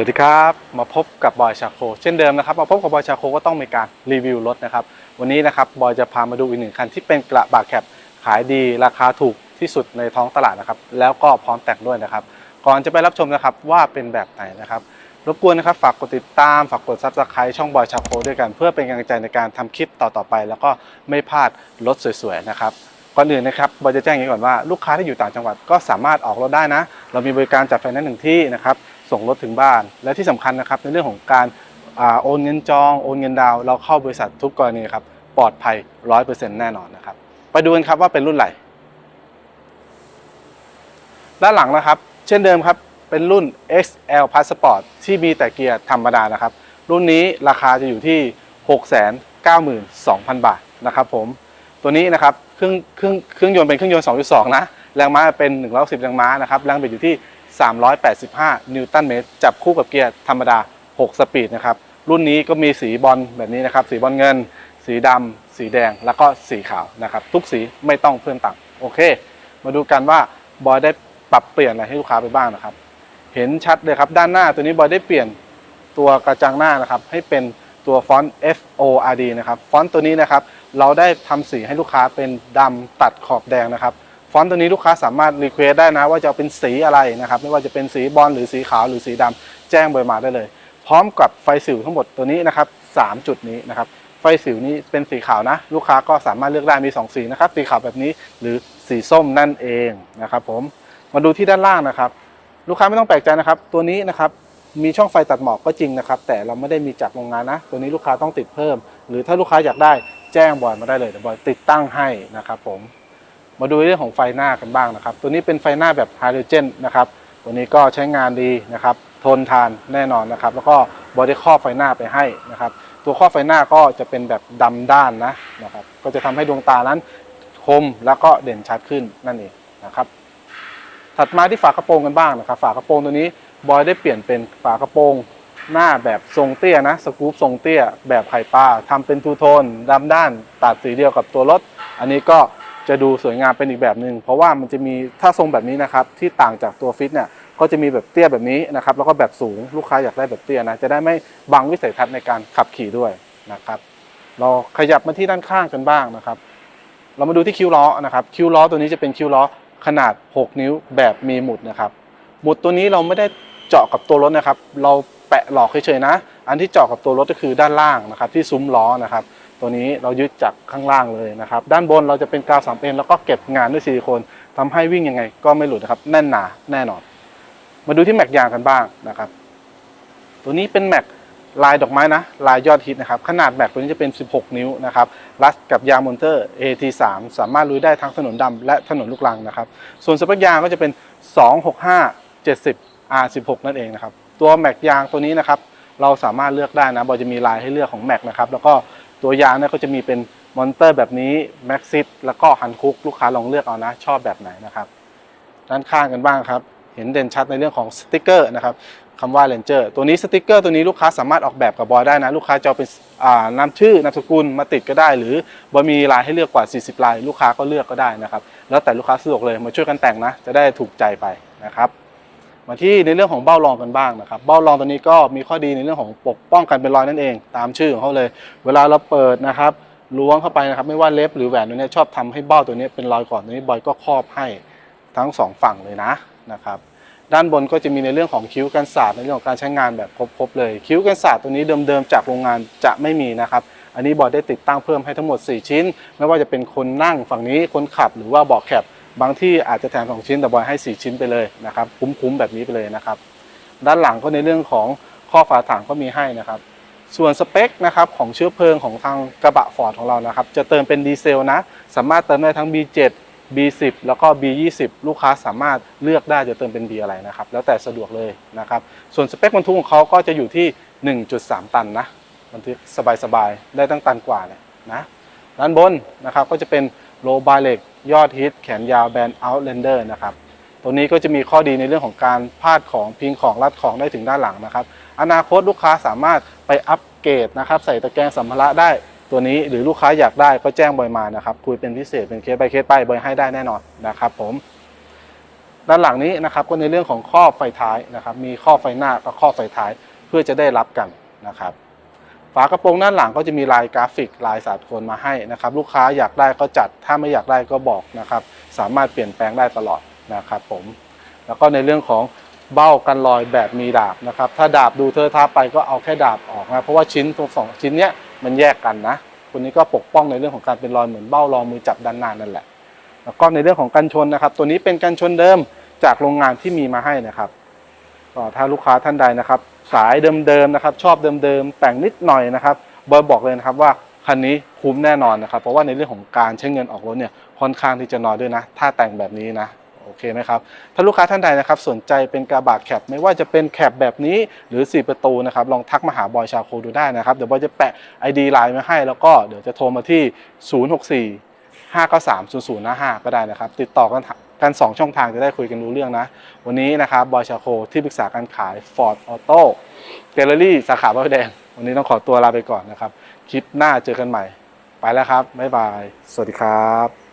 วัสดีครับ มาพบกับบอยชาโคเช่นเดิมนะครับ มาพบกับบอยชาโคก็ต้องมีการรีวิวรถนะครับ วันนี้นะครับบอยจะพามาดูอีกหนึ่งคันที่เป็นกระบะแคปขายดีราคาถูกที่สุดในท้องตลาดนะครับ แล้วก็พร้อมแต่งด้วยนะครับ ก่อนจะไปรับชมนะครับว่าเป็นแบบไหนนะครับ รบกวนนะครับฝากกดติดตามฝากกดซับสไครต์ช่องบอยชาโคด้วยกัน เพื่อเป็นกำลังใจในการทำคลิปต่อๆไป แล้วก็ไม่พลาดรถสวยๆนะครับก่อนอื่นนะครับบอยจะแจ้งอย่างนี้ก่อนว่าลูกค้าที่อยู่ต่างจังหวัดก็สามารถออกรถได้นะ เรามีบริการจัดไฟแนนซ์หนึ่งที่นะครับ ส่งรถถึงบ้าน และที่สำคัญนะครับในเรื่องของการโอนเงินจองโอนเงินดาว เราเข้าบริษัททุกกรณีครับปลอดภัย 100%แน่นอนนะครับ ไปดูกันครับว่าเป็นรุ่นไหนด้านหลังนะครับ เช่นเดิมครับ เป็นรุ่น XL Passport ที่มีแต่เกียร์ธรรมดานะครับ รุ่นนี้ราคาจะอยู่ที่ 692,000 บาทนะครับผมตัวนี้นะครับเครื่องเครื่องเครื่องยนต์เป็นเครื่องยนต์ 2.2 นะ แรงม้าเป็น 110 แรงม้านะครับ แรงบิดอยู่ที่ 385 นิวตันเมตร จับคู่กับเกียร์ธรรมดา 6 สปีดนะครับ รุ่นนี้ก็มีสีบอลแบบนี้นะครับ สีบอลเงิน สีดำ สีแดง แล้วก็สีขาวนะครับ ทุกสีไม่ต้องเพิ่มตังค์โอเค มาดูกันว่าบอยได้ปรับเปลี่ยนอะไรให้ลูกค้าไปบ้างนะครับ เห็นชัดเลยครับด้านหน้าตัวนี้บอยได้เปลี่ยนตัวกระจังหน้านะครับ ให้เป็นตัวฟอนต์ F O R D นะครับ ฟอนต์ตัวนี้นะครับ เราได้ทำสีให้ลูกค้าเป็นดำตัดขอบแดงนะครับ ฟอนต์ตัวนี้ลูกค้าสามารถรีเควสได้นะ ว่าจะเอาเป็นสีอะไรนะครับ ไม่ว่าจะเป็นสีบอลหรือสีขาวหรือสีดำแจ้งเบอร์มาได้เลย พร้อมกับไฟสิวทั้งหมดตัวนี้นะครับสามจุดนี้นะครับไฟสิวนี้เป็นสีขาวนะ ลูกค้าก็สามารถเลือกได้มี 2 สีนะครับสีขาวแบบนี้หรือสีส้มนั่นเองนะครับผมมาดูที่ด้านล่างนะครับ ลูกค้าไม่ต้องแปลกใจนะครับ ตัวนี้นะครับมีช่องไฟตัดหมอกก็จริงนะครับ แต่เราไม่ได้มีจากโรงงานนะ ตัวนี้ลูกค้าต้องติดเพิ่ม หรือถ้าลูกค้าอยากได้แจ้งบอยมาได้เลยเดี๋ยวบอยติดตั้งให้นะครับผม มาดูเรื่องของไฟหน้ากันบ้างนะครับ ตัวนี้เป็นไฟหน้าแบบไฮโดรเจนนะครับ ตัวนี้ก็ใช้งานดีนะครับ ทนทานแน่นอนนะครับ แล้วก็บอดี้ครอบไฟหน้าไปให้นะครับ ตัวครอบไฟหน้าก็จะเป็นแบบดำด้านนะนะครับ ก็จะทำให้ดวงตานั้นคมแล้วก็เด่นชัดขึ้นนั่นเองนะครับ ถัดมาที่ฝากระโปรงกันบ้างนะครับ ฝากระโปรงตัวนี้บอยได้เปลี่ยนเป็นฝากระโปรงหน้าแบบทรงเตี้ยนะสกู๊ปทรงเตี้ยแบบไข่ปลาทำเป็นทูโทนดำด้านตัดสีเดียวกับตัวรถ อันนี้ก็ จะดูสวยงามเป็นอีกแบบหนึ่งเพราะว่ามันจะมีถ้าทรงแบบนี้นะครับที่ต่างจากตัวฟิตเนี่ยก็จะมีแบบเตี้ยแบบนี้นะครับแล้วก็แบบสูงลูกค้าอยากได้แบบเตี้ยนะจะได้ไม่บังวิสัยทัศน์ในการขับขี่ด้วยนะครับเราขยับมาที่ด้านข้างกันบ้างนะครับ เรามาดูที่คิ้วล้อนะครับคิ้วล้อตัวนี้จะเป็นคิ้วล้อขนาด 6 นิ้วแบบมีหมุดนะครับหมุดตัวนี้เราไม่ได้เจาะกับตัวรถนะครับ เราแปะหลอกเฉยๆนะ อันที่เจาะกับตัวรถก็คือด้านล่างนะครับที่ซุ้มล้อนะครับ ตัวนี้เรายึดจากข้างล่างเลยนะครับ ด้านบนเราจะเป็นกาวสามเอ็นแล้วก็เก็บงานด้วยซิลิโคนทำให้วิ่งยังไง ก็ไม่หลุดนะครับ แน่นหนาแน่นอน มาดูที่แม็กยางกันบ้างนะครับ ตัวนี้เป็นแม็กลายดอกไม้นะ ลายยอดฮิตนะครับ ขนาดแม็กตัวนี้จะเป็น 16 นิ้วนะครับ รัดกับยางมอนเตอร์ AT3 สามารถลุยได้ทั้งถนนดำและถนนลูกรังนะครับ ส่วนสเปคยางก็จะเป็น 265 70 R16 นั่นเองนะครับ ตัวแม็กยางตัวนี้นะครับ เราสามารถเลือกได้นะบอยจะมีลายให้เลือกของแม็กนะครับ แล้วก็ ตัวยางเนี่ยก็จะมีเป็นมอนเตอร์แบบนี้แม็กซิตแล้วก็ฮันคุกลูกค้าลองเลือกเอานะ ชอบแบบไหนนะครับ ด้านข้างกันบ้างครับ เห็นเด่นชัดในเรื่องของสติกเกอร์นะครับคำว่า Ranger ตัวนี้สติกเกอร์ตัวนี้ลูกค้าสามารถออกแบบกับบอยได้นะ ลูกค้าจะเอาเป็นนามชื่อนามสกุลมาติดก็ได้ หรือบอยมีลายให้เลือกกว่า 40 ลาย ลูกค้าก็เลือกก็ได้นะครับ แล้วแต่ลูกค้าสะดวกเลยมาช่วยกันแต่งนะ จะได้ถูกใจไปนะครับ มาที่ในเรื่องของเบ้ารองกันบ้างนะครับเบ้ารองตัวนี้ก็มีข้อดีในเรื่องของปกป้องกันเป็นรอยนั่นเอง ตามชื่อของเขาเลย เวลาเราเปิดนะครับล้วงเข้าไปนะครับ ไม่ว่าเล็บหรือแหวนตัวนี้ชอบทำให้เบ้าตัวนี้เป็นรอยก่อนตัวนี้บอยก็ครอบให้ทั้งสองฝั่งเลยนะนะครับด้านบนก็จะมีในเรื่องของคิ้วกันศาสตร์ในเรื่องของการใช้งานแบบครบๆเลย คิ้วกันศาสตร์ตัวนี้เดิมๆจากโรงงานจะไม่มีนะครับ อันนี้บอยได้ติดตั้งเพิ่มให้ทั้งหมด 4 ชิ้น ไม่ว่าจะเป็นคนนั่งฝั่งนี้คนขับหรือว่าเบาะแคป บางที่อาจจะแถม2ชิ้นแต่บอยให้ 4 ชิ้นไปเลยนะครับ คุ้มๆแบบนี้ไปเลยนะครับ ด้านหลังก็ในเรื่องของข้อฝาถังก็มีให้นะครับ ส่วนสเปคนะครับของเชื้อเพลิงของทางกระบะฟอร์ดของเรานะครับ จะเติมเป็นดีเซลนะ สามารถเติมได้ทั้ง B7 B10 แล้วก็ B20 ลูกค้าสามารถเลือกได้จะเติมเป็น B อะไรนะครับ แล้วแต่สะดวกเลยนะครับ ส่วนสเปคบรรทุกของเขาก็จะอยู่ที่ 1.3 ตันนะบรรทุกสบายๆ ได้ตั้งตันกว่าเลยนะด้านบนนะครับก็จะเป็น โลบาเล็ก ยอดฮิต แขนยาวแบรนด์ Outlander นะครับ ตัวนี้ก็จะมีข้อดีในเรื่องของการพาดของพิงของรัดของได้ถึงด้านหลังนะครับ อนาคตลูกค้าสามารถไปอัปเกรดนะครับใส่ตะแกรงสัมภาระได้ตัวนี้หรือลูกค้าอยากได้ก็แจ้งบอยมานะครับคุยเป็นพิเศษเป็นเคส by เคสไปบอยให้ได้แน่นอนนะครับผมด้านหลังนี้นะครับก็ในเรื่องของข้อไฟท้ายนะครับมีข้อไฟหน้ากับข้อไฟท้ายเพื่อจะได้รับกันนะครับ ฝากระโปรงด้านหลังก็จะมีลายกราฟิกลายสากลมาให้นะครับ ลูกค้าอยากได้ก็จัด ถ้าไม่อยากได้ก็บอกนะครับ สามารถเปลี่ยนแปลงได้ตลอดนะครับผม แล้วก็ในเรื่องของเบ้ากันรอยแบบมีดาบนะครับ ถ้าดาบดูเทอะทาไปก็เอาแค่ดาบออกนะ เพราะว่าชิ้นตัวสองชิ้นเนี้ยมันแยกกันนะคนนี้ก็ปกป้องในเรื่องของการเป็นรอยเหมือนเบ้ารองมือจับด้านหน้านั่นแหละ แล้วก็ในเรื่องของกันชนนะครับ ตัวนี้เป็นกันชนเดิมจากโรงงานที่มีมาให้นะครับก็ถ้าลูกค้าท่านใดนะครับ สายเดิมๆนะครับ ชอบเดิมๆแต่งนิดหน่อยนะครับบอยบอกเลยนะครับว่าคันนี้คุ้มแน่นอนนะครับ เพราะว่าในเรื่องของการใช้เงินออกรถเนี่ยค่อนข้างที่จะน้อยด้วยนะ ถ้าแต่งแบบนี้นะโอเคไหมครับถ้าลูกค้าท่านใดนะครับสนใจเป็นกระบะแคปไม่ว่าจะเป็นแคปแบบนี้หรือ 4 ประตูนะครับลองทักมาหาบอยชาโคดูได้นะครับเดี๋ยวบอยจะแปะ ID ไลน์มาให้ แล้วก็เดี๋ยวจะโทรมาที่ 064 593 0055 ก็ได้นะครับ ติดต่อกัน กัน 2 ช่องทางจะได้คุยกันรู้เรื่องนะ วันนี้นะครับบอยชาโคที่ปรึกษาการขาย Ford Auto Gallery สาขาพระแดง วันนี้ต้องขอตัวลาไปก่อนนะครับ คลิปหน้าเจอกันใหม่ ไปแล้วครับ บ๊ายบาย สวัสดีครับ